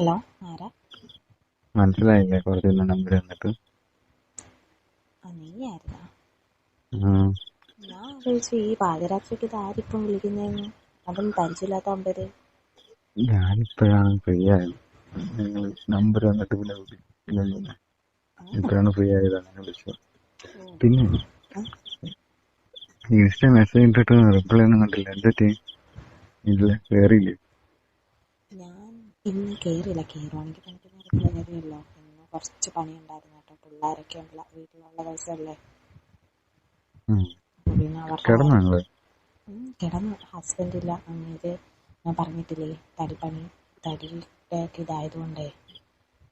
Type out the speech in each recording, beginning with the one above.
Hello ആരാ? മനസ്സിലായില്ലേ? കുറച്ച് നമ്പർ തന്നിട്ട് നീയായിരുന്നാ? ഞാൻ ആലോചിച്ചു ഈ പാതിരാത്രിക്ക് ഇതാരിപ്പം വിളിക്കുന്നതെന്ന്. അതും പരിചയമില്ലാത്ത നമ്പര് ഞാനിപ്പോഴാണ് ഫ്രീ ആയത് നിങ്ങൾ നമ്പർ തന്നിട്ട് പിന്നെ വിളി- പിന്നെ പിന്നെ ഇപ്പോഴാണ് ഫ്രീ ആയത് അങ്ങനെ വിളിച്ചത്. പിന്നെ ഇൻസ്റ്റ മെസ്സേജ് ഇട്ടിട്ട് റിപ്ലൈ ഒന്നും കണ്ടില്ല. എന്തൊക്കെ ഇല്ല കേറിയില്ലേ? ഇന്ന് കേറില്ല കയറുവാണെങ്കിൽ നേരത്തെ കയറിയല്ലോ ഇന്ന് കുറച്ച് പണിയുണ്ടായിരുന്നു കേട്ടോ. പിള്ളേരൊക്കെ ഉള്ള വീട്ടിലുള്ള ദിവസമല്ലേ? പിന്നെ അവർക്ക് കിടന്നോ ഹസ്ബൻഡ് ഇല്ല. അങ്ങേര് ഞാൻ പറഞ്ഞിട്ടില്ലേ തടിപ്പണി തടിയുടെ ഇതായതുകൊണ്ടേ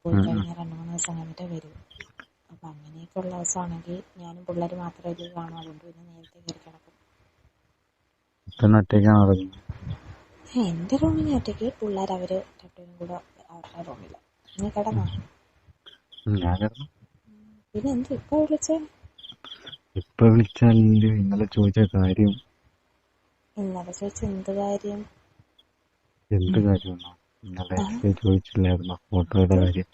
പോയി. കഴിഞ്ഞാൽ രണ്ടു മൂന്ന് ദിവസം കഴിഞ്ഞിട്ടേ വരൂ. അപ്പൊ അങ്ങനെയൊക്കെ ഉള്ള ദിവസമാണെങ്കിൽ ഞാനും പിള്ളേർ മാത്രമേ ഇതിൽ കാണൂ അതുകൊണ്ട് പിന്നെ നേരത്തെ കയറി കിടക്കും. എന്റെ റൂമിൽ ഞാൻ ഒറ്റയ്ക്ക് പിള്ളേർ അവർ രണ്ടുപേരും കൂടെ അവരുടെ റൂമിൽ നീ കിടന്നോ? ഞാൻ കിടന്നു. പിന്നെ എന്ത് ഇപ്പൊ വിളിച്ചേ? ഇപ്പൊ വിളിച്ചാൽ ഇന്നലെ ചോദിച്ച കാര്യം. ഇന്നലെ ചോദിച്ച എന്ത് കാര്യം? എന്ത് കാര്യമാണോ? ഇന്നലെ ചോദിച്ചില്ലായിരുന്നു? ഫോട്ടോയുടെ കാര്യം.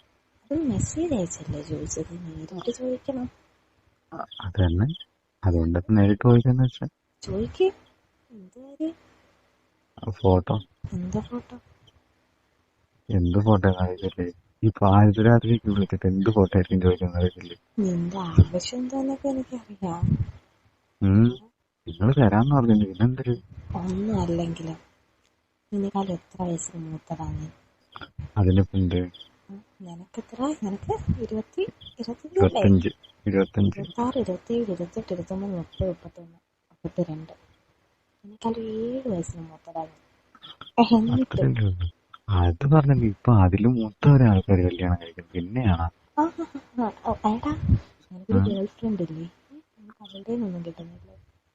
അത് മെസ്സേജ് അയച്ചല്ലേ ചോദിച്ചത്? നേരിട്ട് ചോദിക്കണം. അത് തന്നെ അതുകൊണ്ട് നേരിട്ട് ചോദിക്കാന്ന് വെച്ചാ. ചോദിക്കേ. എന്ത് കാര്യം? ഫോട്ടോ? എന്താ ഫോട്ടോ? അറിയില്ലേ ഈ പാതിരാത്രിക്ക് വിളിച്ചിട്ട് എന്ത് ഫോട്ടോ ആയിരിക്കും ചോദിക്കുന്നത് അറിയില്ലേ നിങ്ങൾ തരാന്ന് പറഞ്ഞു പിന്നെന്തൊരു? ഒന്നും അല്ലെങ്കിലും നിന്നെക്കാൾ എത്ര വയസ്സിന് മൂത്തതാണ്? അതിനിപ്പോ എന്ത്? നിനക്ക് എത്ര? നിനക്ക് ഇരുപത്തി ഇരുപത്തിയഞ്ച് ഇരുപത്തഞ്ച്. ഇരുപത്തഞ്ച്. ഇരുപത്തി ഇരുപത്തേഴ് ഇരുപത്തെട്ട് ഇരുപത്തൊമ്പത് മുപ്പത് മുപ്പത്തൊന്ന് മുപ്പത്തിരണ്ട്. ഏഴ് വയസ്സിന് മൂത്തതാണ് എന്നിട്ട് അത് പറഞ്ഞില്ല ഇപ്പൊ അതിലും മൂത്ത ഒരാൾക്കാർ കല്യാണം കഴിക്കും. പിന്നെയാണ്?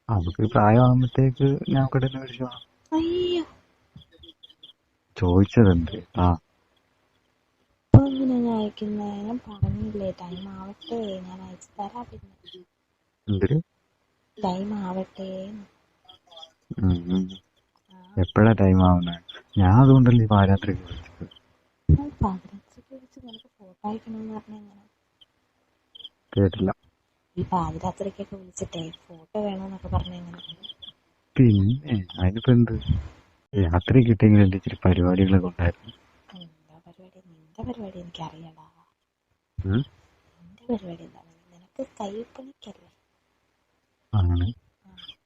ആ, പ്രായമാകുമ്പത്തേക്ക് ഞാൻ വിളിച്ചു അയ്യോ ചോദിച്ചതെന്ത്? ആ. അയക്കുന്നേ ഞാൻ പറഞ്ഞില്ലേ ടൈം ആവട്ടെ ഞാൻ അയച്ചു തരാം പിന്നെ ടൈം ആവട്ടെ. എപ്പോഴാ ടൈം ആവുന്നത് ഞാൻ അതുകൊണ്ടല്ലേ ഈ പാരാത്രി വിളിച്ചത്? പാതിരാത്രിക്ക് വിളിച്ച് നിനക്ക് ഫോട്ടോ അയക്കണമെന്ന് കേട്ടില്ല. ഈ പാതിരാത്രിക്കൊക്കെ വിളിച്ചിട്ടേ ഫോട്ടോ വേണമെന്നൊക്കെ പിന്നെ അതിനിപ്പോ എന്ത്? രാത്രി കിട്ടിയെങ്കിലും എന്റെ ഇച്ചിരി പരിപാടികളൊക്കെ ഉണ്ടായിരുന്നു. എന്താ പരിപാടി? നിന്റെ പരിപാടി എനിക്കറിയടാ. ഉം? നിന്റെ പരിപാടി എന്താണ് നിനക്ക് കൈപ്പണിക്കല്ലേ? ആണ്.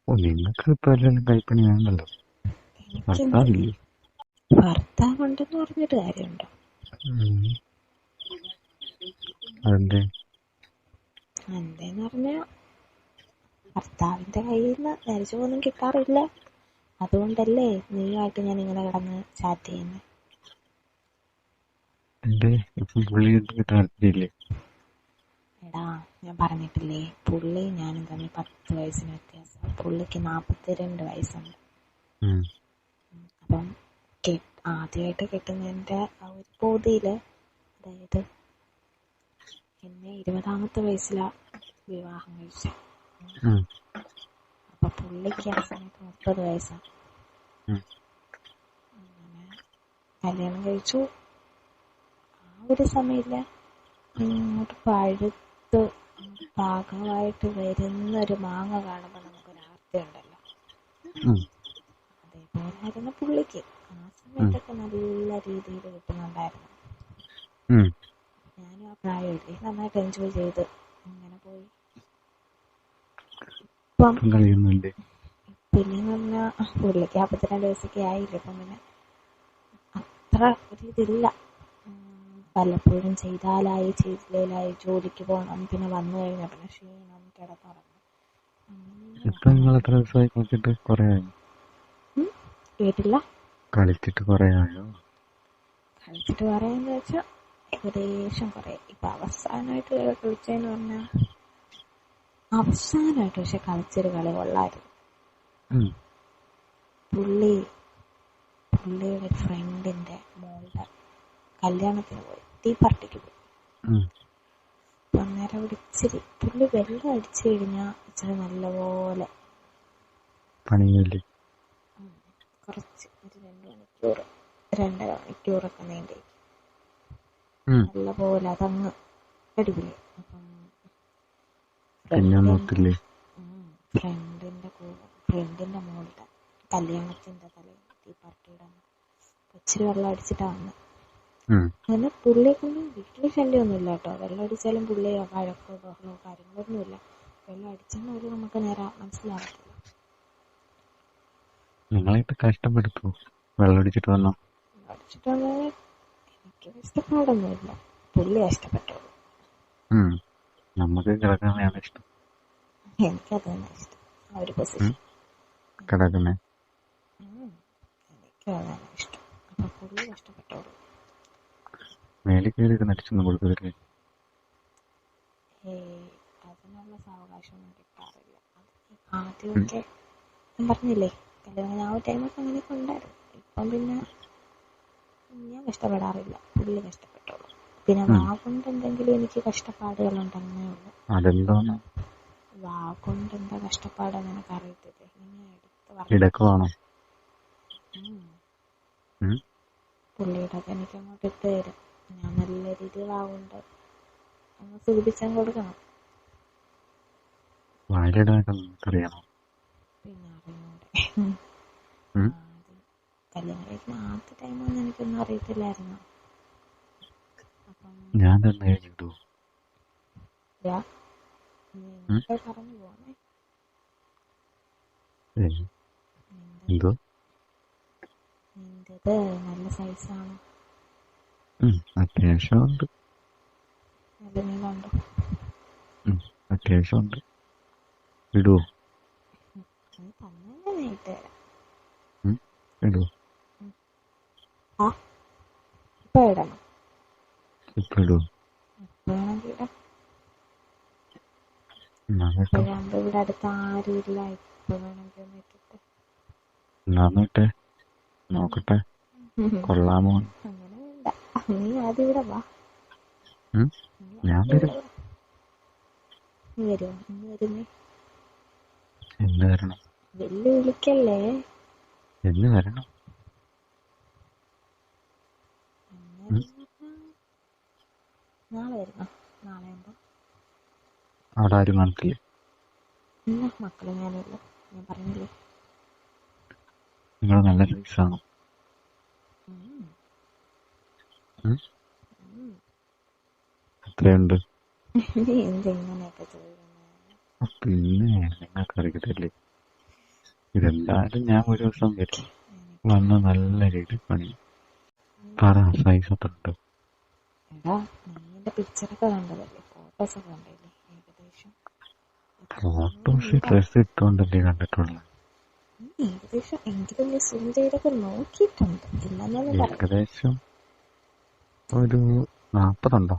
ഓ നിങ്ങൾക്ക് ഇപ്പൊ എല്ലാം കൈപ്പണി വേണ്ടല്ലോ ഭർത്താവില്ലേ? ഭർത്താവുണ്ടെന്ന് പറഞ്ഞിട്ട് കാര്യമുണ്ടോ. അതെന്തേ? എന്തേന്ന് പറഞ്ഞാ ഭർത്താവിന്റെ കയ്യിൽ നിന്ന് നേരിച്ചൊന്നും കിട്ടാറില്ല. അതുകൊണ്ടല്ലേ നീയുമായിട്ട് ഞാൻ ഇങ്ങനെ കിടന്ന് ചാറ്റ് ചെയ്യുന്നത് എടാ ഞാൻ പറഞ്ഞിട്ടില്ലേ പുള്ളി ഞാനും തമ്മിൽ പത്ത് വയസ്സിന് വ്യത്യാസം പുള്ളിക്ക് നാൽപ്പത്തിരണ്ട് വയസ്സുണ്ട് ഉം. അപ്പം ആദ്യമായിട്ട് കിട്ടുന്നതിന്റെ ആ ഒരു ബോധിയിൽ അതായത് എന്നെ ഇരുപതാമത്തെ വയസ്സിലാ വിവാഹം കഴിച്ചു. അപ്പൊ പുള്ളിക്ക് ആ സമയത്ത് മുപ്പത് വയസ്സാണ്. അങ്ങനെ കല്യാണം കഴിച്ചു ആ ഒരു സമയത്തിൽ ഇങ്ങോട്ട് പഴുത്ത് പാകമായിട്ട് വരുന്ന ഒരു മാങ്ങ കാണുമ്പോൾ ആർത്തി ഉണ്ടല്ലോ. അതേപോലായിരുന്നു പുള്ളിക്ക്. ആ സമയത്തൊക്കെ നല്ല രീതിയിൽ കിട്ടുന്നുണ്ടായിരുന്നു. ഞാനും ആ പ്രായമില്ലേ നന്നായിട്ട് എൻജോയ് ചെയ്ത് അങ്ങനെ പോയി. ഇപ്പം ഇപ്പം പിന്നെന്ന് പറഞ്ഞാൽ പുള്ളിക്ക് നാൽപ്പത്തിരണ്ട് വയസ്സൊക്കെ ആയില്ലേ? അപ്പം പിന്നെ അത്ര ഒരു ഇതില്ല. ഉം, ചെയ്താലായി ചെയ്തില്ലേലായി ജോലിക്ക് പോകണം പിന്നെ വന്നു കഴിഞ്ഞാൽ പിന്നെ ക്ഷീണം കിടന്നുറങ്ങണം അങ്ങനെ ഇപ്പൊ നിങ്ങൾ എത്ര ദിവസമായി കളിച്ചിട്ട് കൊറേ ആയോ? കേട്ടില്ല. കളിച്ചിട്ട് കൊറേ ആയോ? കളിച്ചിട്ട് പറയാന്ന് വെച്ചാ ഏകദേശം കൊറേ. ഇപ്പൊ അവസാനമായിട്ട് കളിച്ചെന്ന് പറഞ്ഞാ അവസാനമായിട്ട് പക്ഷെ കളിച്ചൊരു കളി കൊള്ളായിരുന്നു. പുള്ളി പുള്ളിയുടെ ഫ്രണ്ടിന്റെ മോളുടെ കല്യാണത്തിന് പോയി. ടീ പാർട്ടിക്ക് പോയി. അന്നേരം അവിടെ ഇച്ചിരി പുള്ളി വെള്ളം അടിച്ചു കഴിഞ്ഞാ ഇച്ചിരി നല്ലപോലെ. പണിയില്ലേ കുറച്ച് ഒരു രണ്ട് മണിക്കൂർ രണ്ടര മണിക്കൂറൊക്കെ നീണ്ടി. നല്ലപോലെ നല്ല പോലെ അതങ്ങ് അടിപൊളി അപ്പം ഫ്രണ്ടിന്റെ ഫ്രണ്ടിന്റെ മോളുടെ കല്യാണത്തിന്റെ ഈ പാർട്ടിയുടെ ഇച്ചിരി വെള്ളം അടിച്ചിട്ടാ ഉം. അങ്ങനെ പുള്ളിയെ കൊണ്ട് വീട്ടിൽ ശല്യമൊന്നുമില്ല കേട്ടോ. വെള്ളം അടിച്ചാലും പുള്ളിയോ വഴക്കോ ബഹളോ കാര്യങ്ങളൊന്നുമില്ല. വെള്ളം അടിച്ചെന്ന് പോലും നമുക്ക് നേരെ മനസ്സിലാവത്തില്ല. നിങ്ങളായിട്ട് കഷ്ടപ്പെടുത്തു? വെള്ളമടിച്ചിട്ട് വന്നോ? വെള്ളം അടിച്ചിട്ടുള്ളത് എനിക്ക് ഇഷ്ടപ്പാടൊന്നുമില്ല പുള്ളി ഇഷ്ടപ്പെട്ടോളൂ ഉം. നമുക്ക് കിടക്കുന്നതാണ് ഇഷ്ടം. എനിക്കത് തന്നെ ഇഷ്ടം. ആ ഒരു പൊസിഷൻ കിടക്കുന്നേ. എനിക്കതാണ് ഇഷ്ടം. അപ്പൊ പുള്ളി കഷ്ടപ്പെട്ടോളൂ. മേലിൽ കയറി നടിച്ചൊന്നും ഏയ് അതിനുള്ള സാവകാശമൊന്നും കിട്ടാറില്ല. ആദ്യമൊക്കെ ഞാൻ പറഞ്ഞില്ലേ കല്യാണം ആ ഒരു ടൈമൊക്കെ അങ്ങനെയൊക്കെ ഉണ്ടായിരുന്നു. ഇപ്പം പിന്നെ ഞാൻ കഷ്ടപ്പെടാറില്ല. പുള്ളി കഷ്ടപ്പെട്ടോളൂ. പിന്നെ. വാ കൊണ്ട് എന്തെങ്കിലും എനിക്ക് കഷ്ടപ്പാടുകളുണ്ടെന്നേ ഉള്ളൂ അതെന്തോന്ന് വാ കൊണ്ട് എന്താ കഷ്ടപ്പാടെന്ന് എനിക്ക് അറിയത്തില്ല? ഇങ്ങനെ എടുത്ത്? പുള്ളിയുടെ എനിക്ക് അങ്ങോട്ട് ഇട്ട് തരും. ഞാൻ നല്ല രീതിയിൽ വാവുണ്ട് അങ്ങ് സൂചിപ്പിച്ചാൽ കൊടുക്കണം. വായിലിടാനൊക്കെ നിനക്കറിയാമോ പിന്നെ അറിഞ്ഞൂടെ. കല്യാണം കഴിക്കുന്ന ആദ്യ ടൈമൊന്നും എനിക്കൊന്നും അറിയത്തില്ലായിരുന്നു. ഞാൻ തന്നെ കഴിഞ്ഞിട്ടു ഇതാ, നീ എന്തൊക്കെ പറഞ്ഞു പോണേ എന്തോ? നിന്റേത് നല്ല സൈസാണ് അത്യാവശ്യമുണ്ട്. അത്യാവശ്യമുണ്ട്. ഇടുവോ? ഇപ്പൊ ഇടണം. ഇപ്പൊ ഇടുവോ? ഇപ്പൊ വേണമെങ്കിൽ ഇടാം. എന്നാ കേട്ടോ ഇപ്പോഴാകുമ്പോ ഇവിടെ അടുത്ത് ആരും ഇല്ല ഇപ്പൊ വേണമെങ്കിൽ ഒന്ന് ഇട്ടിട്ട്. നോക്കട്ടെ. കൊള്ളാമോ? നീ ആദ്യം ഇവിടെ വാ. ഞാൻ വരും. നീ വരുമോ നീ വരുന്നേ. എന്ന് വരണം. വെല്ലുവിളിക്കല്ലേ എന്ന് വരണം. നാളെ വരുന്നോ നാളെ ആകുമ്പോ അവിടെ ആരും കാണത്തില്ലേ ഇല്ല മക്കൾ ഞാൻ പറഞ്ഞില്ലേ? നിങ്ങൾ നല്ല സൈസാണോ എത്രയുണ്ട് പിന്നെ നിങ്ങൾക്ക് അറിയത്തില്ലേ ഇതെന്തായാലും ഞാൻ ഒരു ദിവസം വരും. വന്ന് നല്ല രീതിയിൽ പണി. പറ സൈസ് എത്ര ഉണ്ട്? നീ എന്റെ പിക്ചറൊക്കെ കണ്ടതല്ലേ? ഫോട്ടോസ് ഒക്കെ കണ്ടില്ലേ ഏകദേശം ഫോട്ടോസ് ഡ്രസ് ഇട്ടോണ്ടല്ലേ കണ്ടിട്ടുള്ളത് നീ ഏകദേശം എങ്കിലും നീ സൂം ചെയ്തൊക്കെ നോക്കിയിട്ടുണ്ട്? ഏകദേശം ഒരു നാപ്പതുണ്ടോ